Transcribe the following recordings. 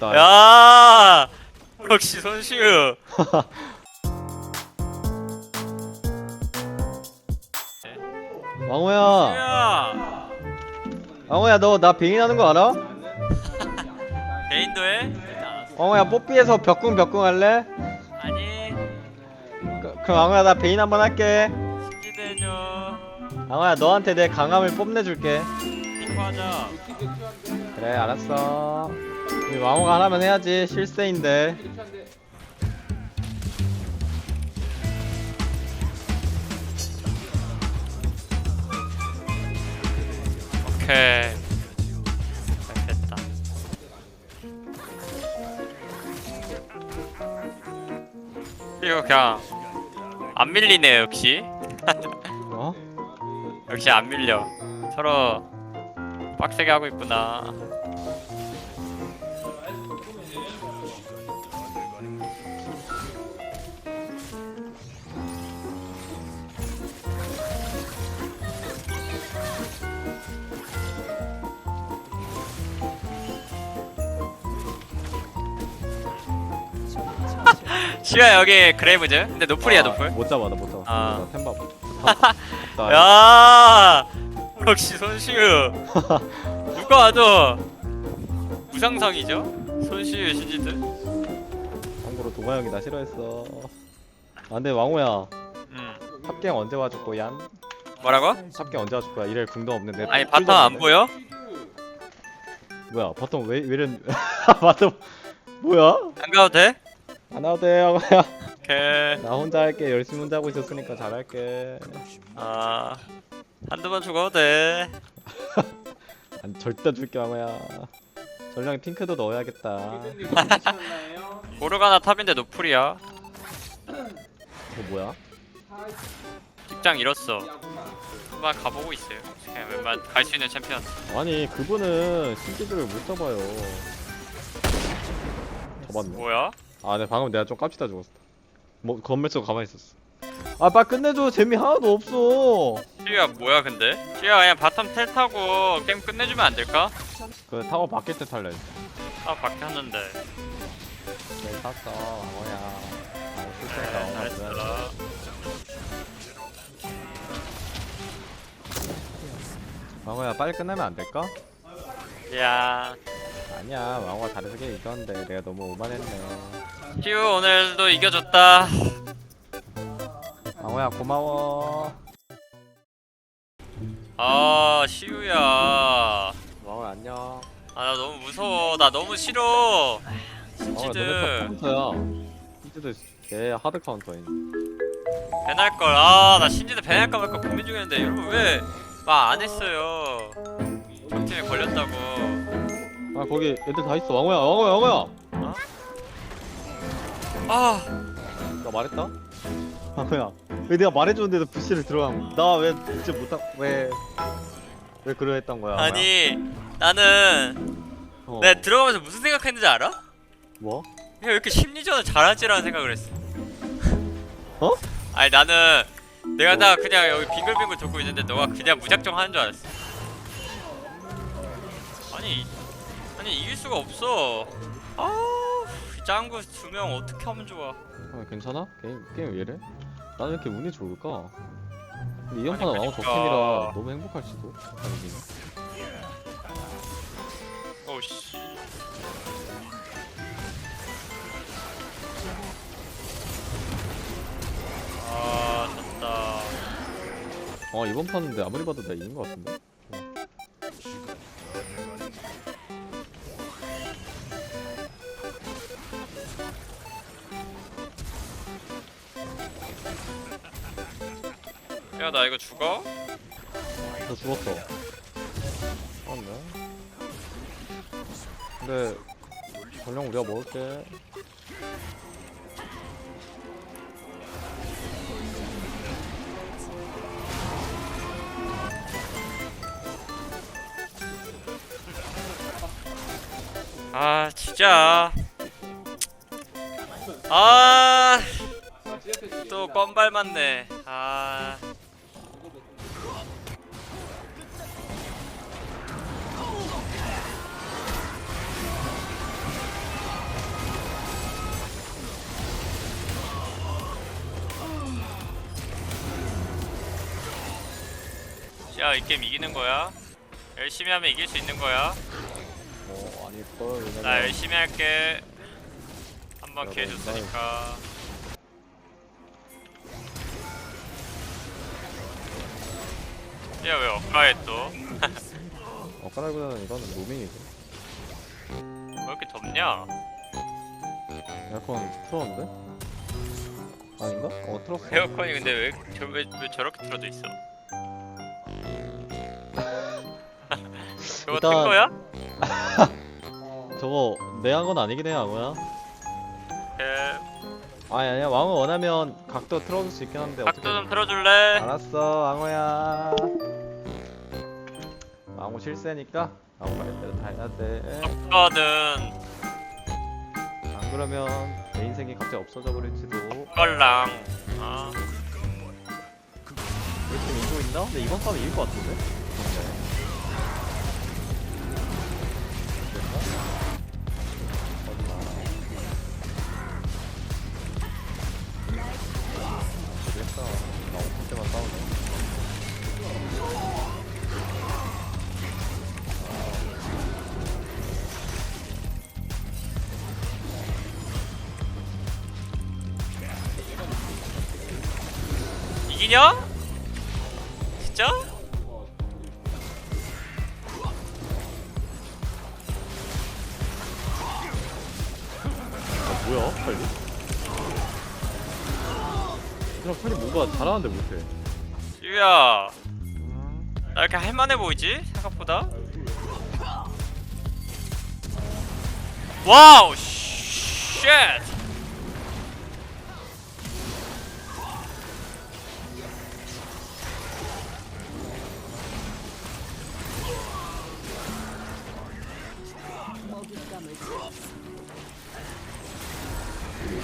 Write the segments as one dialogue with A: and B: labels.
A: 나
B: 야 역시 손시우.
A: 왕호야.
B: 야.
A: 왕호야 너나 베인하는 거 알아?
B: 개인도 해?
A: 왕호야 뽀삐에서 벽궁 벽궁 할래?
B: 아니.
A: 그, 그럼 왕호야 나 베인 한번 할게.
B: 신지대뇨
A: 왕호야 너한테 내 강함을 뽐내줄게.
B: 핑크하자
A: 그래 알았어. 이 왕호가 하나면 해야지 실세인데.
B: 오케이. 잘 됐다. 이거 그냥 안 밀리네 역시.
A: 어?
B: 역시 안 밀려. 서로 빡세게 하고 있구나 시야 여기 그레이브즈? 근데 노플이야
A: 아,
B: 노플?
A: 못 잡아 나못 잡아.
B: 아.
A: 나 템밥 나
B: 야 역시 손시우. 누가 와도 무상성이죠? 손시우 신지드
A: 참고로 도마 형이 나 싫어했어. 아 근데 왕호야.
B: 음.
A: 탑갱 언제 와줄 거야?
B: 뭐라고?
A: 탑갱 언제 와줄 거야? 이래 궁도 없는데.
B: 아니
A: 풀도
B: 바텀 안
A: 없는데?
B: 보여?
A: 뭐야 바텀 왜 왜는 바텀 뭐야?
B: 안 가도 돼
A: 안 와도 돼 왕호야
B: 오케이.
A: 나 혼자 할게. 열심히 혼자 하고 있었으니까 잘할게.
B: 아 한두 번 죽어도 돼.
A: 아니 절대 줄게 왕호야. 전령에 핑크도 넣어야겠다.
B: 모르가나 탑인데 노플이야.
A: 저 뭐야?
B: 직장 잃었어. 한번 가보고 있어요. 그냥 웬만 갈 수 있는 챔피언.
A: 아니 그분은 신기들을 못 잡아요. 잡았네.
B: 뭐야
A: 아, 네 방금 내가 좀 깝치다 죽었어. 뭐 건물 속 가만히 있었어. 아, 빨리 끝내줘. 재미 하나도 없어.
B: 시우야 뭐야 근데 시우야 그냥 바텀 텔 타고 게임 끝내주면 안 될까
A: 그 타워 바뀔 때 탈래.
B: 아 바뀌었는데
A: 네, 탔어. 뭐야. 아,
B: 네,
A: 실수했다.
B: 잘했어
A: 왕호야, 빨리 끝내면 안 될까?
B: 야
A: 아니야, 왕호가 다르게 이겼는데 내가 너무 오만했네.
B: 시우 오늘도 이겨줬다
A: 왕호야, 고마워.
B: 아 시우야
A: 왕호 안녕.
B: 아나 너무 무서워 나 너무 싫어
A: 왕호야,
B: 신지드
A: 너네 카운터야. 신지드 개 하드 카운터인.
B: 배날 걸 아나 신지드 배날까 말까 고민 중이었는데 여러분 왜 말 안 했어요 적팀에 걸렸다고
A: 아, 거기 애들 다 있어. 왕호야, 왕호야, 왕호야.
B: 아
A: 나 말했다? 아야 왜 내가 말해줬는데도 부시를 들어간 나왜 진짜 못하 왜왜 그러 했던 거야
B: 아니 나는
A: 어.
B: 내가 들어가면서 무슨 생각했는지 알아?
A: 뭐?
B: 왜 이렇게 심리전을 잘하지라는 생각을 했어
A: 어?
B: 아니 나는 내가 다 그냥 여기 빙글빙글 돌고 있는데 너가 그냥 무작정 하는 줄 알았어 아니 아니 이길 수가 없어 아 우이 짱구 두 명 어떻게 하면 좋아
A: 아, 괜찮아? 게임 게임 왜 이래? 나는 왜 이렇게 운이 좋을까? 근데 이
B: 아니,
A: 연판은 왕호
B: 그러니까.
A: 적팀이라 너무 행복할지도 아니긴
B: 오씨 아 졌다
A: 어 이번 판인데 아무리 봐도 내가 이긴 거 같은데?
B: 야 나 이거 죽어?
A: 너 죽었어. 맞네. 근데 전령 우리가 먹을게.
B: 아 진짜. 아 또 껌발 맞네. 아 이 게임 이기는 거야 열심히 하면 이길 수 있는 거야
A: 뭐 아닐걸 왜냐면
B: 나 열심히 할게 한번
A: 야,
B: 기회
A: 너
B: 줬으니까 야왜 엇가해 또?
A: 엇가라기보다는 이거는 무빙이지
B: 왜 이렇게 덥냐?
A: 에어컨 틀었는데? 아닌가? 어 틀었어
B: 에어컨이 근데 왜, 저, 왜, 왜 저렇게 틀어져 있어? 저거 튼
A: 일단-
B: 거야?
A: 저거 내 한 건 아니긴 해 왕호야.
B: 예,
A: 아니 아니야. 왕호 원하면 각도 틀어줄 수 있긴 한데
B: 각도 좀
A: 어떻게
B: 틀어줄래?
A: 알았어 왕호야. 왕호 실세니까 왕호 말대로 다 해야 돼안
B: 없거든.
A: 그러면 내 인생이 갑자기 없어져 버릴지도.
B: 껄랑. 아,
A: 우리 팀 이기고 있나? 근데 이번 싸움 이길 것 같은데?
B: 이기냐? 진짜?
A: 아 뭐야 빨리? 그냥 빨리 뭔가 잘하는데 못해.
B: 유야 나 이렇게 할만해 보이지? 생각보다 와우 쉣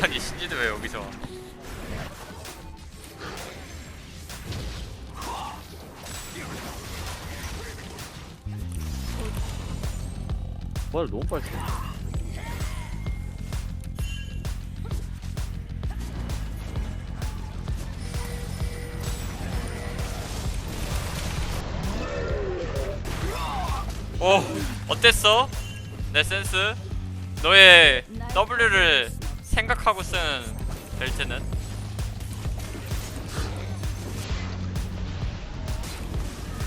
B: 아니 신지도 왜 여기서 와?
A: 말 너무 빨리 써.
B: 오 어땠어? 내 센스? 너의 W를 생각하고 쓴 벨트는?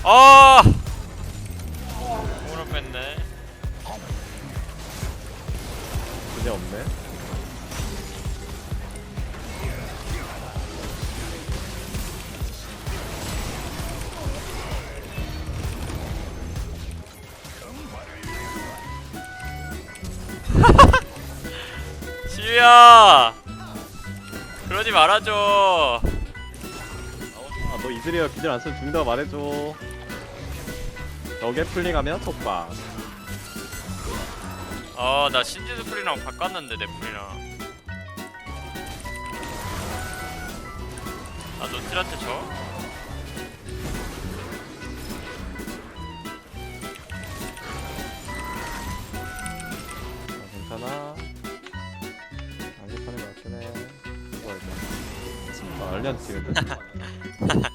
B: 아! 오늘 뺐네
A: 그게 없네.
B: 지우야! 그러지 말아줘
A: 아, 너 이즈리얼 기절 안 쓰면 죽는다고 말해줘. 벽에 풀링하면 톡박.
B: 아, 나 신지수 풀이랑 바꿨는데 내 풀이랑. 아, 노틸한테 줘?
A: 지는데?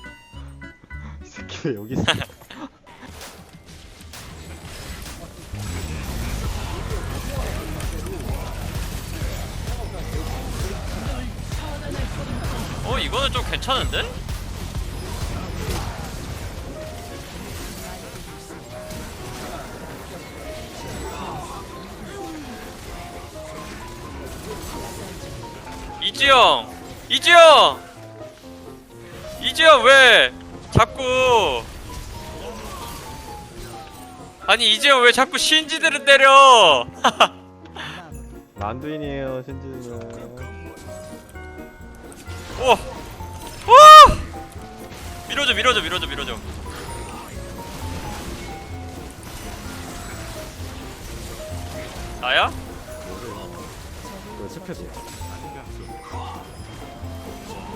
A: 이 새끼 왜 여기 있어?
B: 어, 이거는 좀 괜찮은데? 이지영! 이지영! 이지영 왜 자꾸 아니 이지영 왜 자꾸 신지들을 때려
A: 만두인이에요 신지는.
B: 오! 오! 밀어줘 밀어줘 밀어줘 밀어줘 나야?
A: 왜 스페도?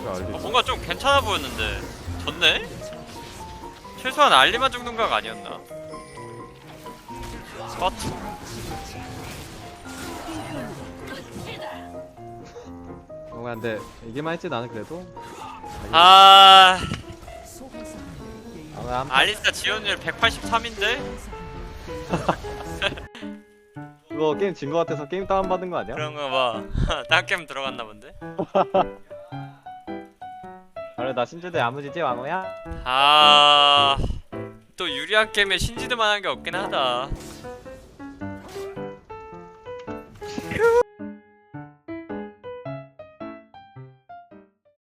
A: 왜 알리지?
B: 어, 뭔가 좀 괜찮아 보였는데 졌네? 최소한 알리만 각 아니었나? 스파트
A: 뭔가 근데 이기만 했지 나는 그래도.
B: 아...
A: 아 한
B: 알리스타 지원율 183인데?
A: 그거 게임 진 거 같아서 게임 다운 받은 거 아니야?
B: 그런가 봐. 딴 게임 들어갔나 본데?
A: 그래 나 신지대 아무지지 왕호야?
B: 아... 또 유리한 게임에 신지드만한 게 없긴 하다.